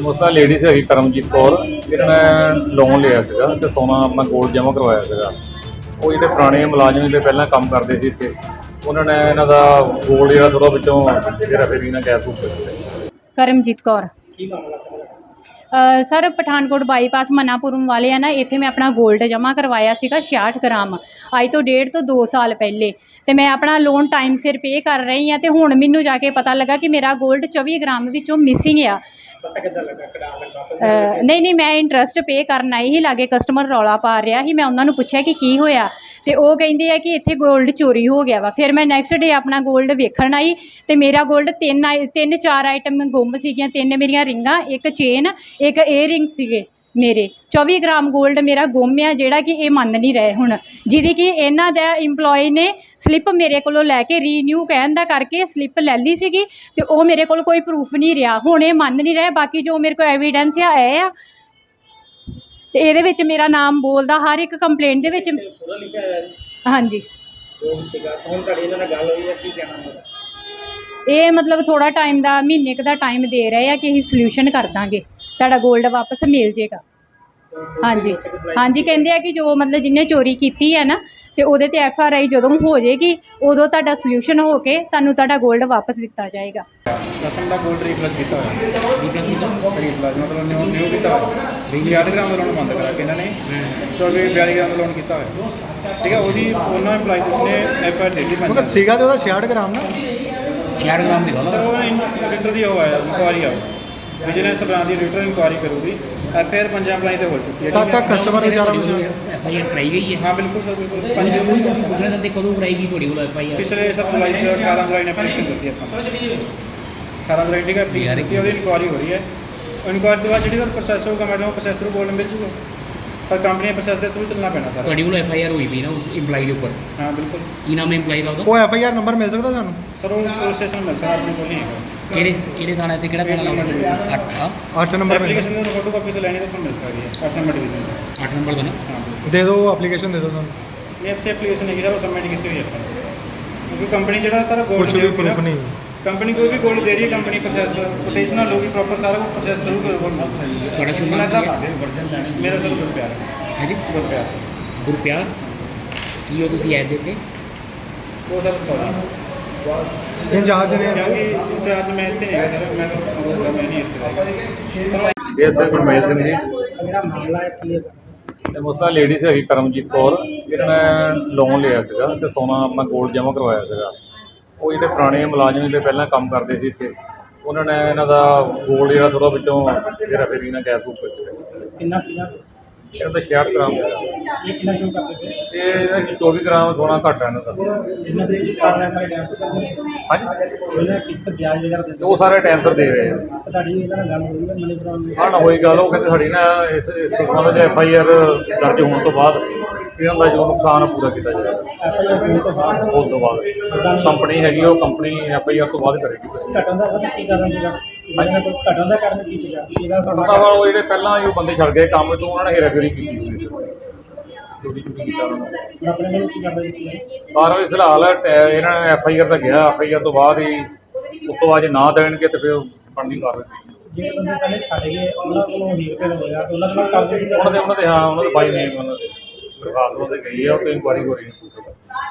ਤੇ ਮੁਸਤਾ ਲੇਡੀਜ਼ ਹੈਗੀ ਕਰਮਜੀਤ ਕੌਰ ਇਹਨਾਂ ਨੇ ਲੋਨ ਲਿਆ ਸੀਗਾ ਤੇ ਸੋਨਾ ਆਪਣਾ ਗੋਲਡ ਜਮ੍ਹਾਂ ਕਰਵਾਇਆ ਸੀਗਾ। ਉਹ ਜਿਹੜੇ ਪੁਰਾਣੇ ਮੁਲਾਜ਼ਮ ਜਿਹੜੇ ਪਹਿਲਾਂ ਕੰਮ ਕਰਦੇ ਸੀ ਇੱਥੇ ਉਹਨਾਂ ਨੇ ਇਹਨਾਂ ਦਾ ਗੋਲਡ ਜਿਹੜਾ ਥੋੜਾ ਵਿੱਚੋਂ ਜਿਹੜਾ ਫੇਰੀ ਨਾਲ ਗੈਪ ਉੱਪਰ ਕਰਮਜੀਤ ਕੌਰ। ਅ, ਸਰ ਪਠਾਨਕੋਟ ਬਾਈਪਾਸ ਮਨਾਪੁਰਮ ਵਾਲੇ ਆ ਨਾ ਇੱਥੇ ਮੈਂ ਆਪਣਾ 골ਡ ਜਮ੍ਹਾਂ ਕਰਵਾਇਆ ਸੀਗਾ 66 ਗ੍ਰਾਮ। ਅੱਜ ਤੋਂ ਡੇਢ ਤੋਂ 2 ਸਾਲ ਪਹਿਲੇ। ਤੇ ਮੈਂ ਆਪਣਾ ਲੋਨ ਟਾਈਮ ਸਿਰ ਪੇ ਕਰ ਰਹੀ ਹਾਂ ਤੇ ਹੁਣ ਮੈਨੂੰ ਜਾ ਕੇ ਪਤਾ ਲੱਗਾ ਕਿ ਮੇਰਾ 골ਡ 24 ਗ੍ਰਾਮ ਵਿੱਚੋਂ ਮਿਸਿੰਗ ਆ। ਨਹੀਂ ਨਹੀਂ ਮੈਂ ਇੰਟਰਸਟ ਪੇ ਕਰਨ ਆਈ ਸੀ ਲਾਗੇ ਕਸਟਮਰ ਰੌਲਾ ਪਾ ਰਿਹਾ ਸੀ ਮੈਂ ਉਹਨਾਂ ਨੂੰ ਪੁੱਛਿਆ ਕਿ ਕੀ ਹੋਇਆ? ਤੇ ਉਹ ਕਹਿੰਦੇ ਆ ਕਿ ਇੱਥੇ 골ਡ ਚੋਰੀ ਹੋ ਗਿਆ ਵਾ। ਫਿਰ ਮੈਂ ਨੈਕਸਟ ਡੇ ਆਪਣਾ 골ਡ ਵੇਖਣ ਆਈ ਤੇ ਮੇਰਾ 골ਡ ਤਿੰਨ ਆਈ- ਤਿੰਨ ਚਾਰ ਆਈਟਮ ਗੁੰਮ ਸੀਗੀਆਂ ਤਿੰਨ ਮੇਰੀਆਂ ਰਿੰਗਾਂ ਇੱਕ ਚੇਨ ਇੱਕ ਏਅਰਿੰਗ ਸੀਗੇ। ਮੇਰੇ। 24 ਗ੍ਰਾਮ 골ਡ ਮੇਰਾ ਗੁੰਮ ਆ ਜਿਹੜਾ ਕਿ ਇਹ ਮੰਨ ਨਹੀਂ ਰਹੇ ਹੁਣ। ਜਿਹਦੀ ਕਿ ਇਹਨਾਂ ਦਾ EMPLOYE ਨੇ ਸਲਿੱਪ ਮੇਰੇ ਕੋਲੋਂ ਲੈ ਕੇ ਰੀਨਿਊ ਕਹਿਣ ਦਾ ਕਰਕੇ ਸਲਿੱਪ ਲੈ ਲਈ ਸੀਗੀ ਤੇ ਉਹ ਮੇਰੇ ਕੋਲ ਕੋਈ ਪ੍ਰੂਫ ਨਹੀਂ ਰਿਹਾ। ਹੁਣ ਇਹ ਮੰਨ ਨਹੀਂ ਰਹੇ ਬਾਕੀ ਜੋ ਮੇਰੇ ਕੋਲ ਐਵੀਡੈਂਸ ਆ ਇਹ ਆ। ਤੇ ਇਹਦੇ ਵਿੱਚ ਮੇਰਾ ਨਾਮ ਬੋਲਦਾ ਹਰ ਇੱਕ ਕੰਪਲੇਂਟ ਦੇ ਵਿੱਚ ਹਾਂਜੀ। ਇਹ ਮਤਲਬ ਥੋੜਾ ਟਾਈਮ ਦਾ ਮਹੀਨੇ ਕੁ ਦਾ ਟਾਈਮ ਦੇ ਰਹੇ ਆ ਕਿ ਅਸੀਂ ਸੋਲੂਸ਼ਨ ਕਰ ਦਾਂਗੇ। ਤੁਹਾਡਾ 골ਡ ਵਾਪਸ ਮਿਲ ਜੇਗਾ। ਹਾਂਜੀ। ਹਾਂਜੀ ਕਹਿੰਦੇ ਆ ਕਿ ਜੋ ਮਤਲਬ ਜਿਹਨੇ ਚੋਰੀ ਕੀਤੀ ਹੈ ਨਾ ਤੇ ਉਹਦੇ ਤੇ ਐਫ ਆਰ ਆਈ ਜਦੋਂ ਹੋ ਜਾਏਗੀ ਉਦੋਂ ਤੁਹਾਡਾ ਸੋਲੂਸ਼ਨ ਹੋ ਕੇ ਤੁਹਾਨੂੰ ਤੁਹਾਡਾ 골ਡ ਵਾਪਸ ਦਿੱਤਾ ਜਾਏਗਾ। ਦਸਮ ਦਾ ਗੋਲਡ ਰੀਪਲੇਸ ਕੀਤਾ ਹੋਇਆ। ਰੀਪਲੇਸ ਕੀਤਾ ਰੀਪਲੇਸ ਮਤਲਬ ਨਿਊ ਨਿਊ ਕੀਤਾ ਹੋਇਆ। 62 ਗ੍ਰਾਮ ਦਾ ਲੋਨ ਬੰਦ ਕਰਾ ਕੇ ਇਹਨਾਂ ਨੇ। 24 42 ਗ੍ਰਾਮ ਦਾ ਲੋਨ ਕੀਤਾ ਹੋਇਆ। ਠੀਕ ਹੈ ਉਹਦੀ ਉਹਨਾਂ EMPLOYEES ਨੇ ਐਫ ਆਰ ਦਿੱਤੀ ਪੰਜ ਸੀਗਾ ਤੇ ਉਹਦਾ 66 ਗ੍ਰਾਮ ਨਾ? 66 ਗ੍ਰਾਮ ਸਰ ਉਹਦਾ। ਉਹ ਰਿਟਰ ਦੀ ਹੋਇਆ ਇਨਕੁਆਰੀ ਆ ਵਿਜੀਲੈਂਸ ਬ੍ਰਾਂਚ ਦੀ ਰਿਟਰ ਇਨਕੁਆਰੀ ਕਰੂਗੀ ਐਫ ਆਰ ਪੰਜਾਂ ਅਪਲਾਈ ਤੇ ਹੋ ਚੁੱਕੀ ਹੈ। ਤਦ ਤੱਕ ਕਸਟਮਰ ਵਿਚਾਰਾ ਐਫ ਆਈ ਆਰ ਕਰਾਈ ਗਈ ਹੈ। ਹਾਂ ਬਿਲਕੁਲ ਸਰ ਬਿਲਕੁਲ। ਪੰਜ ਪੰਜ ਉਹੀ ਤਾਂ ਅਸੀਂ ਪੁੱਛਣਾ ਚਾਹੁੰਦੇ ਕਦੋਂ ਕਰਾਏਗੀ ਤੁਹਾਡੀ ਕੋਲ ਐਫ ਆਈ ਆਰ ਪਿਛਲੇ ਸਭ ਜੁਲਾਈ ਚ 18 ਜੁਲਾਈ ਨੇ ਐਪਲੀਕੇਸ਼ਨ ਦਿੱਤੀ ਆਪਾਂ 18 ਜੁਲਾਈ ਠੀਕ ਹੈ ਯਾਰ application ਦਿੱਤੀ ਉਹਦੀ ਇਨਕੁਆਰੀ ਹੋ ਰਹੀ ਹੈ। ਇਨਕੁਆਰੀ ਤੋਂ ਬਾਅਦ ਜਿਹੜੀ ਸਰ ਪ੍ਰੋਸੈਸ ਹੋਊਗਾ ਮੈਡਮ ਉਹ ਪ੍ਰੋਸੈਸ ਥਰੂ ਮਿਲ ਜੂਗਾ। ਪਰ ਕੰਪਨੀ ਪ੍ਰੋਸੈਸ ਦੇ ਥਰੂ ਚੱਲਣਾ ਪੈਣਾ ਸਰ। ਤੁਹਾਡੀ ਕੋਲ ਐਫ ਆਈ ਆਰ ਹੋਈ ਵੀ ਨਾ ਉਸ ਇੰਪਲਾਈ ਦੇ ਉੱਪਰ? ਹਾਂ ਬਿਲਕੁਲ। ਕੀ ਨਾਮ ਹੈ ਇੰਪਲਾਈ ਦਾ ਉਹਦਾ? ਉਹ ਐਫ ਆਈ ਆਰ ਨੰਬਰ ਮਿਲ ਸਕਦਾ ਸਾਨੂੰ? ਸਰ ਉਹ ਪੁਲਿਸ ਸਟੇਸ਼ਨ ਮਿਲ ਸਕਦਾ ਆਪਣੇ ਕੋਲ ਨਹੀਂ ਹੈਗਾ। ਕਿਹੜੇ ਕਿਹੜੇ ਥਾਣੇ ਤੇ ਕਿਹੜਾ ਥਾਣਾ ਲਾਉਂਦਾ 8 8 ਨੰਬਰ ਮਿਲ ਐਪਲੀਕੇਸ਼ਨ ਦੀ ਫੋਟੋ ਕਾਪੀ ਤੋਂ ਲੈਣੀ ਤਾਂ ਤੁਹਾਨੂੰ ਮਿਲ ਸਕਦੀ ਹੈ। 8 ਨੰਬਰ ਡਿਵੀਜ਼ਨ 8 ਨੰਬਰ ਦਾ ਨਾ? ਹਾਂ। ਦੇ ਦਿਓ ਐਪਲੀਕੇਸ਼ਨ ਦੇ ਦਿਓ ਸਾਨੂੰ। ਇਹ ਇੱਥੇ ਐਪਲੀਕੇਸ਼ਨ ਹੈਗੀ ਸਰ ਉਹ ਸਬਮਿਟ ਕੀਤੀ ਹੋਈ ਹੈ ਆਪਾਂ। ਕਿਉਂਕਿ ਕੰਪਨੀ ਜਿਹੜਾ ਸਰ ਗੋਲਡ ਕੁਝ ਵੀ ਪ੍ਰੂਫ ਨਹੀਂ। ਕੰਪਨੀ ਕੋਈ ਵੀ ਗੋਲਡ ਦੇ ਰਹੀ ਹੈ ਕੰਪਨੀ ਪ੍ਰੋਸੈਸ ਕੋਟੇਸ਼ਨਲ ਹੋਊਗੀ ਪ੍ਰੋਪਰ ਸਾਰਾ ਕੁਝ ਪ੍ਰੋਸੈਸ ਥਰੂ ਕਰੂਗਾ ਤੁਹਾਡਾ ਸ਼ੁਭ ਨਾਮ ਕੀ ਹੈ? ਮੇਰਾ ਸਰ ਗੁਰਪਿਆਰ ਹੈ। ਜੀ ਗੁਰਪਿਆਰ। ਗੁਰਪਿਆਰ? ਕੀ ਹੋ ਤੁਸੀਂ ਐਜ਼ ਇੱਥੇ? ਉਹ ਸਰ ਸੌਰੀ ਇੰਚਾਰਜ ਨੇ ਕਿਉਂਕਿ ਇੰਚਾਰਜ ਮੈਂ ਇੱਥੇ ਨਹੀਂ ਹੈਗਾ ਸਰ ਮੈਂ ਤਾਂ ਮੈਂ ਨਹੀਂ ਇੱਥੇ ਇਹ ਸਰ ਗੁਰਮੇਲ ਸਿੰਘ ਜੀ। ਤੇ ਮੁਸਤਾ ਲੇਡੀਜ਼ ਹੈਗੀ ਕਰਮਜੀਤ ਕੌਰ ਇਹਨਾਂ ਨੇ ਲੋਨ ਲਿਆ ਸੀਗਾ ਤੇ ਸੋਨਾ ਆਪਣਾ ਗੋਲਡ ਜਮ੍ਹਾਂ ਕਰਵਾਇਆ ਸੀਗਾ। ਉਹ ਜਿਹੜੇ ਪੁਰਾਣੇ ਮੁਲਾਜ਼ਮ ਜਿਹੜੇ ਪਹਿਲਾਂ ਕੰਮ ਕਰਦੇ ਸੀ ਇੱਥੇ ਉਹਨਾਂ ਨੇ ਇਹਨਾਂ ਦਾ ਗੋਲਡ ਜਿਹੜਾ ਥੋੜਾ ਵਿੱਚੋਂ ਜਿਹੜਾ ਫੇਰੀ ਨਾਲ ਗੈਪ ਉੱਪਰ ਕਿੰਨਾ ਸੀਗਾ? ਇਹਨਾਂ ਦਾ 66 ਗ੍ਰਾਮ ਇਹ ਕਿੰਨਾ ਸ਼ੁਰੂ ਕਰਦੇ ਸੀ 'ਚ 24 ਗ੍ਰਾਮ ਸੋਨਾ ਘੱਟ ਹੈ ਇਹਨਾਂ ਦਾ। ਇਹਨਾਂ ਦੇ ਕਿਸ ਕਾਰਨ ਹੈ ਹਾਂਜੀ? ਉਹਨਾਂ ਕਿਸ ਤੇ ਵਿਆਜ ਵਗੈਰਾ ਤੇ ਉਹ ਸਾਰੇ ਟਾਈਮ ਸਿਰ ਦੇ ਰਹੇ ਆ। ਤੁਹਾਡੀ ਇਹਨਾਂ ਨਾਲ ਗੱਲ ਹੋਈ ਹੈ ਮਨੀ ਹਾਂ ਹੋਈ ਗੱਲ ਉਹ ਕਹਿੰਦੇ ਸਾਡੀ ਨਾ ਇਸ ਇਸ ਸੰਬੰਧ ਵਿੱਚ ਐਫ ਆਈ ਆਰ ਦਰਜ ਹੋਣ ਤੋਂ ਬਾਅਦ ਇਹਨਾਂ ਦਾ ਜੋ ਨੁਕਸਾਨ ਆ ਪੂਰਾ ਕੀਤਾ ਜਾਏਗਾ ਤੋਂ ਬਾਅਦ ਉਸ ਤੋਂ ਬਾਅਦ। ਕੰਪਨੀ ਹੈਗੀ ਉਹ ਕੰਪਨੀ ਐਫ ਆਈ ਆਰ ਤੋਂ ਬਾਅਦ ਕਰੇਗੀ। ਘਟਣ ਦਾ ਕੀ ਕਾਰਨ ਸੀਗਾ? ਇਹਨਾਂ ਕੋਲ ਘਟਣ ਦਾ ਕਾਰਨ ਕੀ ਸੀਗਾ? ਇਹਦਾ ਪਤਾ ਵਾ ਉਹ ਜਿਹੜੇ ਪਹਿਲਾਂ ਹੀ ਉਹ ਬੰਦੇ ਛੱਡ ਗਏ ਕੰਮ ਤੋਂ ਉਹਨਾਂ ਨੇ ਹੇਰਾਫੇਰੀ ਕੀਤੀ ਹੋਈ ਡਿਊਟੀ ਡਿਊਟੀ ਕੀਤਾ ਉਹਨਾਂ ਨੇ। ਆਪਣੇ ਵੱਲੋਂ ਕੀ ਕੀਤੀ ਹੈ? ਕਾਰਵਾਈ ਫਿਲਹਾਲ ਇਹਨਾਂ ਨੇ ਐਫ ਆਈ ਆਰ ਦਾ ਗਿਆ ਐਫ ਆਈ ਆਰ ਤੋਂ ਬਾਅਦ ਹੀ ਉਸ ਤੋਂ ਬਾਅਦ ਜੇ ਨਾ ਦੇਣਗੇ ਤੇ ਫਿਰ ਬਣਦੀ ਕਾਰਵਾਈ। ਜਿਹੜੇ ਬੰਦੇ ਪਹਿਲੇ ਛੱਡ ਗਏ ਉਹਨਾਂ ਕੋਲੋਂ ਹੀਰ ਹੋਇਆ ਤੇ ਉਹਨਾਂ ਦੇ ਨਾਲ ਕਾਰਵਾਈ ਉਹਨਾਂ ਦੇ ਉਹਨਾਂ ਦੇ ਹਾਂ ਉਹਨਾਂ ਦੇ ਬਾਈ ਨੇ ਉਹਨਾਂ ਦੇ। ਦਰਖਾਸਤ ਉਹਦੇ ਗਈ ਆ ਉਹ ਤੇ ਇਨਕੁਆਰੀ ਹੋ ਰਹੀ ਹੈ